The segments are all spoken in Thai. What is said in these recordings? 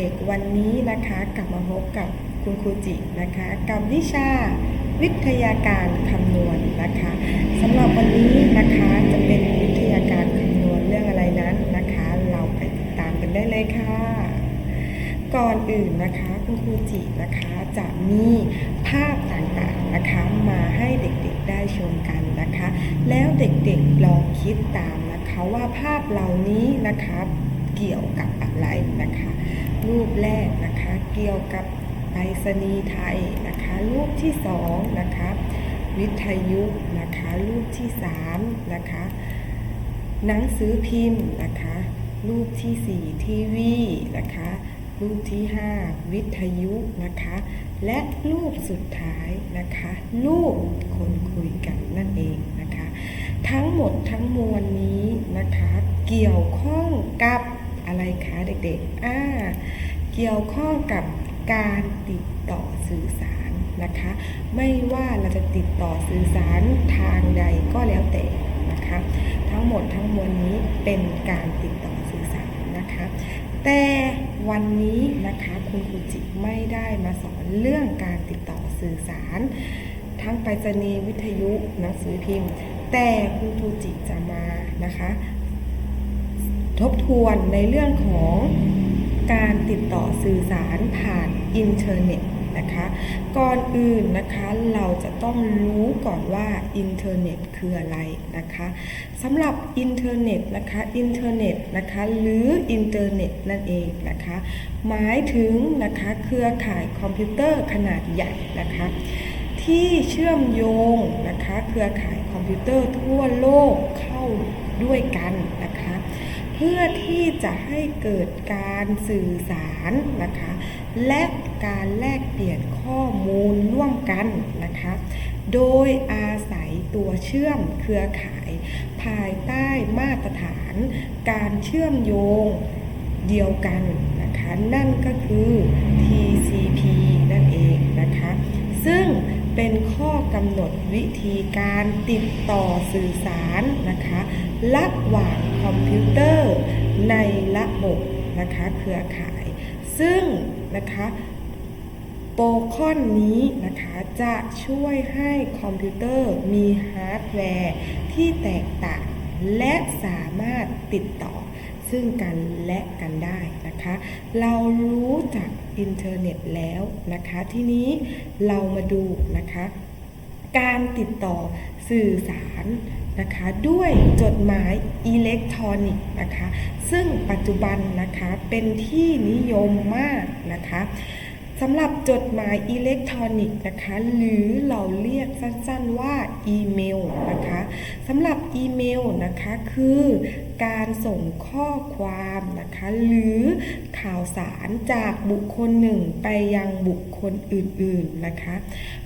ด็กๆ วันนี้นะคะกลับมาพบกับคุณครูจินะคะกับวิชาวิทยาการคำนวณนะคะสำหรับวันนี้นะคะจะเป็นวิทยาการคำนวณเรื่องอะไรนั้นนะคะ เราไปติดตามกันได้เลยค่ะ ก่อนอื่นนะคะคุณครูจินะคะจะมีภาพต่างๆนะคะมาให้เด็กๆได้ชมกันนะคะ แล้วเด็กๆลองคิดตามนะคะว่าภาพเหล่านี้นะคะเกี่ยวกับอะไรนะคะ รูปแรกนะคะเกี่ยวกับไปรษณีย์ไทยนะคะรูปที่สองนะคะวิทยุนะคะรูปที่สามนะคะหนังสือพิมพ์นะคะรูปที่4ทีวีนะคะรูปที่ 5 วิทยุนะคะ และรูปสุดท้ายนะคะ รูปคนคุยกันนั่นเองนะคะ ทั้งหมดทั้งมวลนี้นะคะ เกี่ยวข้องกับ อะไรคะเด็กๆ อ่า เกี่ยวข้องกับการติดต่อสื่อสารนะคะ ไม่ว่าเราจะติดต่อสื่อสารทางใดก็แล้วแต่นะคะ ทั้งหมดทั้งมวลนี้เป็นการติดต่อสื่อสารนะคะ แต่วันนี้นะคะคุณครูจิไม่ได้มาสอนเรื่องการติดต่อสื่อสาร ทั้งไปรษณีย์วิทยุหนังสือพิมพ์ แต่คุณครูจิจะมานะคะ ทบทวนในเรื่องของการติดต่อสื่อสารผ่านอินเทอร์เน็ตนะคะก่อนอื่นนะคะเราจะต้องรู้ก่อนว่าอินเทอร์เน็ตคืออะไรนะคะสำหรับอินเทอร์เน็ตนะคะอินเทอร์เน็ตนะคะหรืออินเทอร์เน็ตนั่นเองนะคะหมายถึงนะคะเครือข่ายคอมพิวเตอร์ขนาดใหญ่นะคะที่เชื่อมโยงนะคะเครือข่ายคอมพิวเตอร์ทั่วโลกเข้าด้วยกันนะคะ เพื่อที่จะให้เกิดการสื่อสารนะคะ และการแลกเปลี่ยนข้อมูลร่วมกันนะคะ โดยอาศัยตัวเชื่อมเครือข่าย ภายใต้มาตรฐาน การเชื่อมโยงเดียวกันนะคะ นั่นก็คือ TCP นั่นเองนะคะ ซึ่ง เป็นข้อกำหนดวิธีการติดต่อสื่อสารนะคะระหว่างคอมพิวเตอร์ในระบบนะคะเครือข่าย ซึ่งนะคะโปรคอนนี้นะคะจะช่วยให้คอมพิวเตอร์มีฮาร์ดแวร์ที่แตกต่าง และสามารถติดต่อซึ่งกันและกันได้นะคะ เรารู้จัก อินเทอร์เน็ตแล้วนะคะทีนี้เรามาดูนะคะการติดต่อสื่อสารนะคะด้วยจดหมายอิเล็กทรอนิกส์นะคะซึ่งปัจจุบันนะคะเป็นที่นิยมมากนะคะำหรับจดหมายอิเล็กทรอนิกส์นะคะ หรือเราเรียกสั้นๆว่าอีเมลนะคะสำหรับอีเมลนะคะคือการส่งข้อความนะคะหรือข่าวสารจากบุคคลหนึ่งไปยังบุคคลอื่นๆนะคะ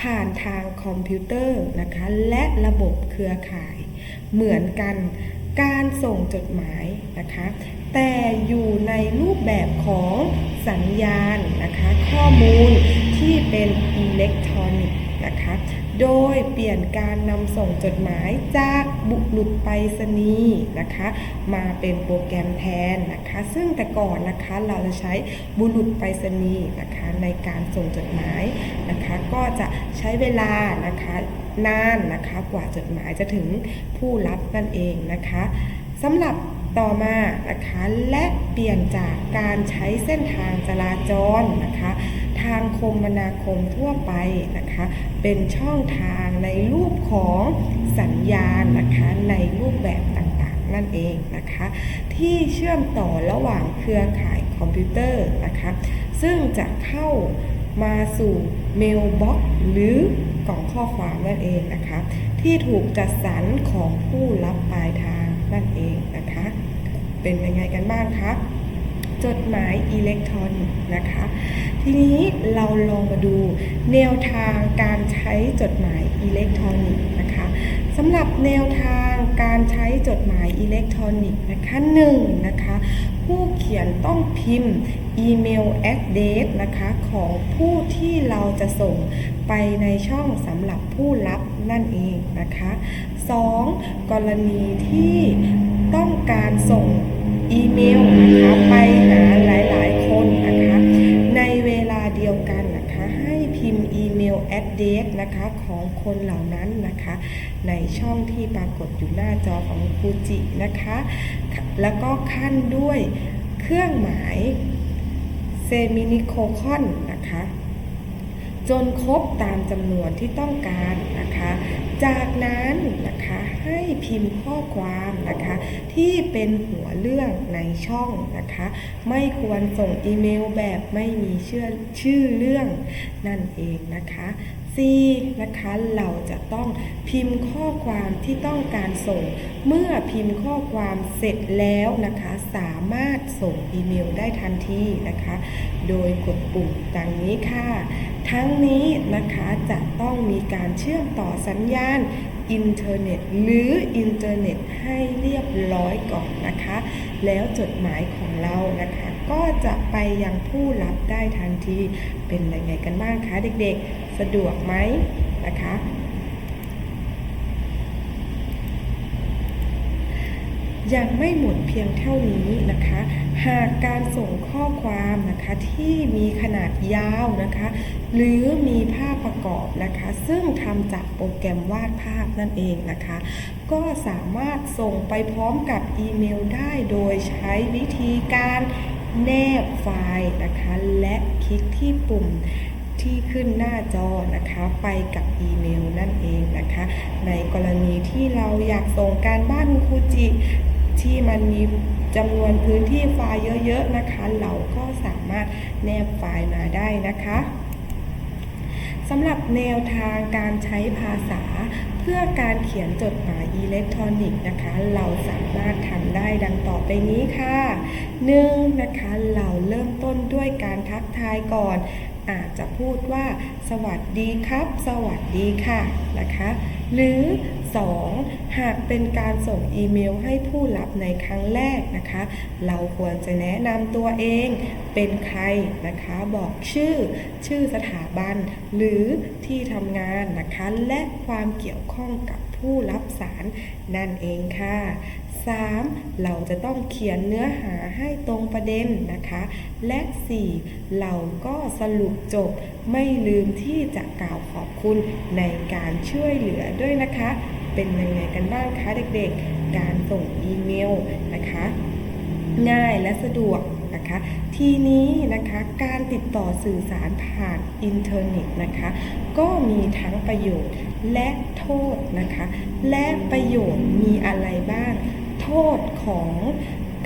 ผ่านทางคอมพิวเตอร์นะคะและระบบเครือข่ายเหมือนกันการส่งจดหมายนะคะ แต่อยู่ในรูปแบบของสัญญาณนะคะข้อมูลที่เป็นอิเล็กทรอนิกส์นะคะโดยเปลี่ยนการนำส่งจดหมายจากบุรุษไปรษณีย์นะคะมาเป็นโปรแกรมแทนนะคะซึ่งแต่ก่อนนะคะเราจะใช้บุรุษไปรษณีย์นะคะในการส่งจดหมายนะคะก็จะใช้เวลานะคะนานนะคะกว่าจดหมายจะถึงผู้รับนั่นเองนะคะสำหรับ ต่อมานะคะและเปลี่ยนจากการใช้เส้นทางจราจรนะคะทางคมนาคมทั่วไปนะคะ เป็นช่องทางในรูปของสัญญาณนะคะในรูปแบบต่างๆนั่นเองนะคะ ที่เชื่อมต่อระหว่างเครือข่ายคอมพิวเตอร์นะคะ ซึ่งจะเข้ามาสู่เมลบ็อกหรือกล่องข้อความนั่นเองนะคะ ที่ถูกจัดสรรของผู้รับปลายทางนั่นเองนะคะ เป็นยังไงกันบ้างคะจดหมายอิเล็กทรอนิกส์นะคะ ทีนี้เราลองมาดูแนวทางการใช้จดหมายอิเล็กทรอนิกส์นะคะสำหรับแนวทางการใช้จดหมายอิเล็กทรอนิกส์นะคะหนึ่งนะคะ ผู้เขียนต้องพิมพ์อีเมล address นะคะของผู้ที่เราจะส่งไปในช่องสำหรับผู้รับนั่นเองนะคะ 2. กรณีที่ต้องการส่งอีเมลนะคะไปหาหลาย ๆ คนนะคะในเวลาเดียวกันนะคะให้พิมพ์อีเมล address นะคะของคนเหล่านั้นนะคะ ในช่องที่ปรากฏอยู่หน้าจอของฟูจินะคะ แล้วก็ขั้นด้วยเครื่องหมายเซมินิโคคอนนะคะจนครบตามจำนวนที่ต้องการนะคะ จากนั้นนะคะให้พิมพ์ข้อความนะคะ ที่เป็นหัวเรื่องในช่องนะคะ ไม่ควรส่งอีเมลแบบไม่มีชื่อชื่อเรื่องนั่นเองนะคะ C นะคะเราจะต้องพิมพ์ข้อความที่ต้องการส่ง เมื่อพิมพ์ข้อความเสร็จแล้วนะคะ สามารถส่งอีเมลได้ทันทีนะคะ โดยกดปุ่มดังนี้ค่ะ ทั้งนี้นะคะจะต้องมีการเชื่อมต่อสัญญาณอินเทอร์เน็ตหรืออินเทอร์เน็ตให้เรียบร้อยก่อนนะคะ แล้วจดหมายของเรานะคะ ก็จะไปยังผู้รับได้ทันทีเป็นยังไงกันบ้างคะเด็กๆ สะดวกไหมนะคะยังไม่หมดเพียงเท่านี้นะคะ หากการส่งข้อความนะคะที่มีขนาดยาวนะคะ หรือมีภาพประกอบนะคะ ซึ่งทำจากโปรแกรมวาดภาพนั่นเองนะคะ ก็สามารถส่งไปพร้อมกับอีเมลได้โดยใช้วิธีการ แนบไฟล์นะคะ และคลิกที่ปุ่มที่ขึ้นหน้าจอนะคะไปกับอีเมลนั่นเองนะคะ ในกรณีที่เราอยากส่งการบ้านครูจิที่มันมีจำนวนพื้นที่ไฟล์เยอะๆนะคะ เราก็สามารถแนบไฟล์มาได้นะคะสำหรับแนวทางการใช้ภาษา เพื่อการเขียนจดหมายอิเล็กทรอนิกส์นะคะ เราสามารถทำ ด้ดังต่อไปนี้ค่ะหนึ่งนะคะเราเริ่มต้นด้วยการทักทายก่อน อาจจะพูดว่า สวัสดีครับ สวัสดีค่ะนะคะ หรือ 2. หากเป็นการส่งอีเมลให้ผู้รับในครั้งแรกนะคะ เราควรจะแนะนำตัวเองเป็นใครนะคะ บอกชื่อ ชื่อสถาบัน หรือที่ทำงานนะคะ และความเกี่ยวข้องกับ ผู้รับสารนั่นเองค่ะ 3. เราจะต้องเขียนเนื้อหาให้ตรงประเด็นนะคะ และ 4. เราก็สรุปจบไม่ลืมที่จะกล่าวขอบคุณในการช่วยเหลือด้วยนะคะ เป็นยังไงกันบ้างคะเด็กๆ การส่งอีเมลนะคะ ง่ายและสะดวก นะคะ ทีนี้นะคะการติดต่อสื่อสารผ่านอินเทอร์เน็ตนะคะ ก็มีทั้งประโยชน์และโทษนะคะ และประโยชน์มีอะไรบ้าง โทษของ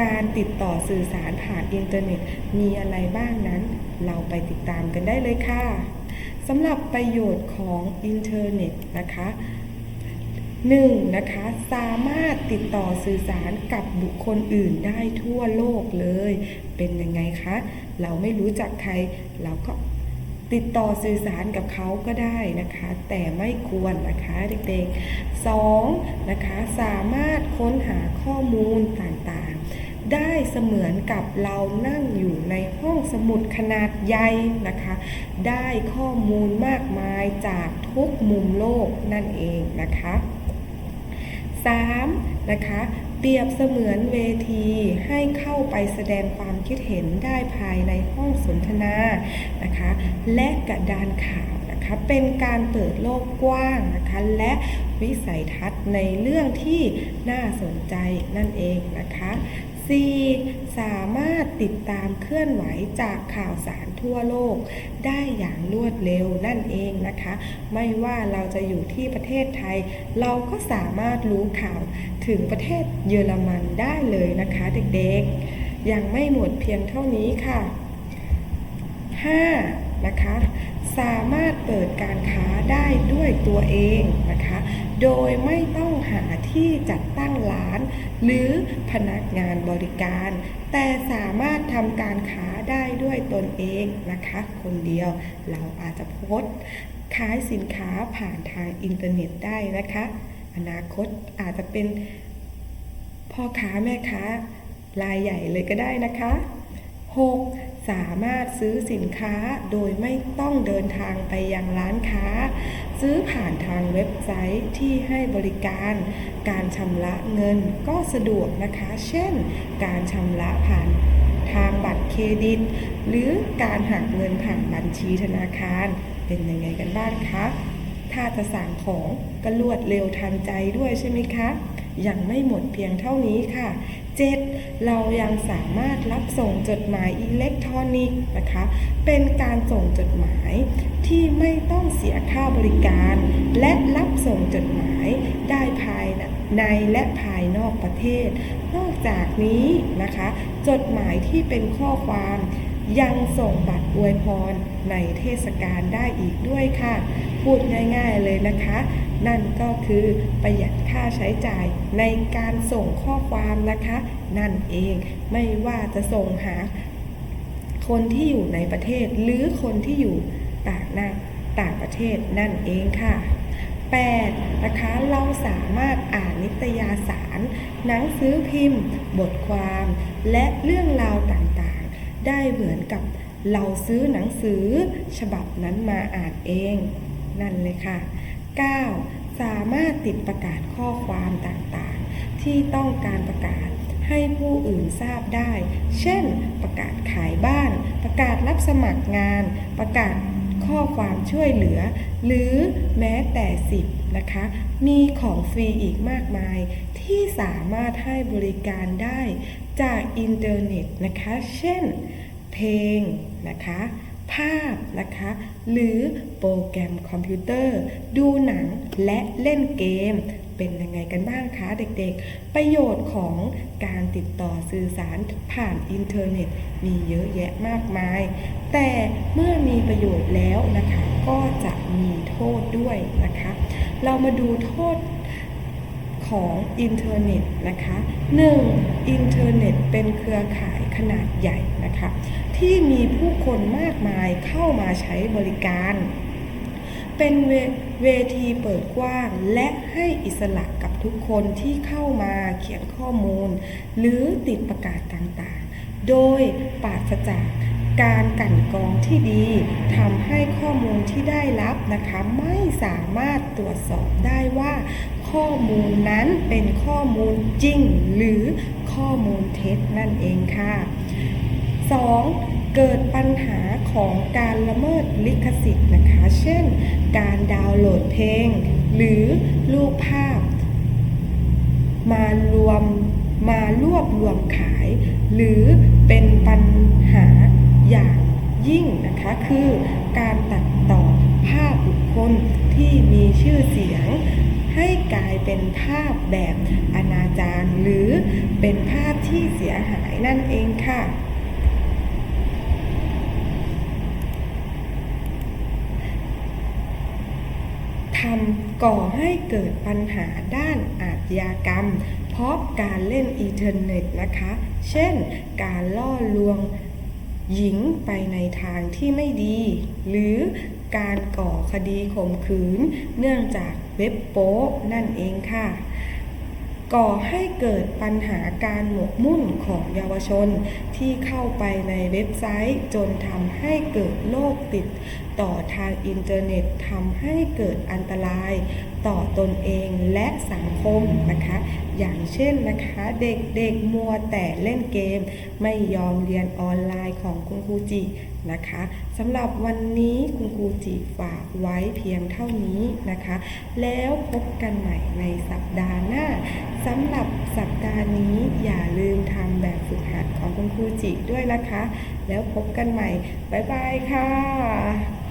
การติดต่อสื่อสารผ่านอินเทอร์เน็ตมีอะไรบ้างนั้น เราไปติดตามกันได้เลยค่ะสำหรับประโยชน์ของอินเทอร์เน็ตนะคะ 1. นะคะสามารถติดต่อสื่อสารกับบุคคลอื่นได้ทั่วโลกเลย เป็นยังไงคะ เราไม่รู้จักใคร เราก็ติดต่อสื่อสารกับเขาก็ได้นะคะ แต่ไม่ควรนะคะเด็กๆ 2. นะคะสามารถค้นหาข้อมูลต่างๆ ได้เสมือนกับเรานั่งอยู่ในห้องสมุดขนาดใหญ่นะคะ ได้ข้อมูลมากมายจากทุกมุมโลกนั่นเองนะคะ 3. นะคะเปรียบเสมือนเวทีให้เข้าไปแสดงความคิดเห็นได้ภายในห้องสนทนานะคะและกระดานข่าวนะคะเป็นการเปิดโลกกว้างนะคะและวิสัยทัศน์ในเรื่องที่น่าสนใจนั่นเองนะคะ 4. สามารถติดตามเคลื่อนไหวจากข่าวสารทั่วโลก ได้อย่างรวดเร็วนั่นเองนะคะ ไม่ว่าเราจะอยู่ที่ประเทศไทย เราก็สามารถรู้ข่าวถึงประเทศเยอรมันได้เลยนะคะเด็กๆ ยังไม่หมดเพียงเท่านี้ค่ะ 5. นะคะสามารถเปิดการค้าได้ด้วยตัวเองนะคะ โดยไม่ต้องหาที่จัด ร้าน หรือพนักงานบริการ แต่สามารถทำการค้าได้ด้วยตนเองนะคะ คนเดียวเราอาจจะโพสขายสินค้าผ่านทางอินเทอร์เน็ตได้นะคะ อนาคตอาจจะเป็นพ่อค้าแม่ค้ารายใหญ่เลยก็ได้นะคะ 6. สามารถซื้อสินค้าโดยไม่ต้องเดินทางไปยังร้านค้า ซื้อผ่านทางเว็บไซต์ที่ให้บริการ การชำระเงินก็สะดวกนะคะ เช่น การชำระผ่านทางบัตรเครดิต หรือการหักเงินผ่านบัญชีธนาคาร เป็นยังไงกันบ้างคะ ถ้าจะสั่งของก็รวดเร็วทันใจด้วยใช่ไหมคะ ยังไม่หมดเพียงเท่านี้ค่ะ 7. เรายังสามารถรับส่งจดหมายอิเล็กทรอนิกส์นะคะ เป็นการส่งจดหมายที่ไม่ต้องเสียค่าบริการ และรับส่งจดหมายได้ภายในและภายนอกประเทศ นอกจากนี้นะคะ จดหมายที่เป็นข้อความยังส่งบัตรอวยพรในเทศกาลได้อีกด้วยค่ะ พูดง่าย ๆเลยนะคะ นั่นก็คือประหยัดค่าใช้จ่ายในการส่งข้อความนะคะ นั่นเองไม่ว่าจะส่งหาคนที่อยู่ในประเทศหรือคนที่อยู่ต่างหน้าต่างประเทศนั่นเองค่ะ 8. นะคะเราสามารถอ่านนิตยสาร หนังสือพิมพ์ บทความ และเรื่องราวต่างๆ ได้เหมือนกับเราซื้อหนังสือฉบับนั้นมาอ่านเอง นั่นเลยค่ะ 9. สามารถติดประกาศข้อความต่างๆ ที่ต้องการประกาศให้ผู้อื่นทราบได้ เช่น ประกาศขายบ้าน ประกาศรับสมัครงาน ประกาศข้อความช่วยเหลือ หรือแม้แต่สิบนะคะ มีของฟรีอีกมากมาย ที่สามารถให้บริการได้จากอินเทอร์เน็ตนะคะ เช่น เพลงนะคะ ภาพนะคะ หรือโปรแกรมคอมพิวเตอร์ ดูหนังและเล่นเกม เป็นยังไงกันบ้างคะเด็กๆ ประโยชน์ของการติดต่อสื่อสารผ่านอินเทอร์เน็ต มีเยอะแยะมากมาย แต่เมื่อมีประโยชน์แล้วนะคะ ก็จะมีโทษด้วยนะคะ เรามาดูโทษของอินเทอร์เน็ตนะคะ 1. อินเทอร์เน็ตเป็นเครือข่าย ขนาดใหญ่นะคะที่มีผู้คนมากมายเข้ามาใช้บริการ เป็นเวเวทีเปิดกว้าง และให้อิสระกับทุกคนที่เข้ามาเขียนข้อมูล หรือติดประกาศต่างๆ โดยปราศจาก การกั่นกรองที่ดีทำให้ข้อมูลที่ได้รับนะคะไม่สามารถตรวจสอบได้ว่า ข้อมูลนั้นเป็นข้อมูลจริง หรือข้อมูลเท็จนั่นเองค่ะ 2. เกิดปัญหาของการละเมิดลิขสิทธิ์นะคะ เช่น การดาวน์โหลดเพลง หรือรูปภาพ มารวมมารวบรวมขาย หรือเป็นปัญห อย่างยิ่งนะคะคือการตัดต่อภาพบุคคลที่มีชื่อเสียง ให้กลายเป็นภาพแบบอนาจารหรือเป็นภาพที่เสียหายนั่นเองค่ะทำก่อให้เกิดปัญหาด้านอาชญากรรม เพราะการเล่นอินเทอร์เน็ตนะคะ เช่น การล่อลวง หญิงไปในทางที่ไม่ดี หรือการก่อคดีข่มขืน เนื่องจากเว็บโป๊นั่นเองค่ะ ก่อให้เกิดปัญหาการหมกมุ่นของเยาวชนที่เข้าไปในเว็บไซต์ จนทำให้เกิดโรคติดต่อทางอินเทอร์เน็ตทำให้เกิดอันตราย ต่อตนเองและสังคมนะคะ อย่างเช่นนะคะเด็กๆมัวแต่เล่นเกม ไม่ยอมเรียนออนไลน์ของคุณครูจินะคะสำหรับวันนี้คุณครูจิฝากไว้เพียงเท่านี้นะคะ แล้วพบกันใหม่ในสัปดาห์หน้าสำหรับสัปดาห์นี้อย่าลืมทำแบบฝึกหัดของคุณครูจิด้วยนะคะ แล้วพบกันใหม่ บ๊ายบายค่ะ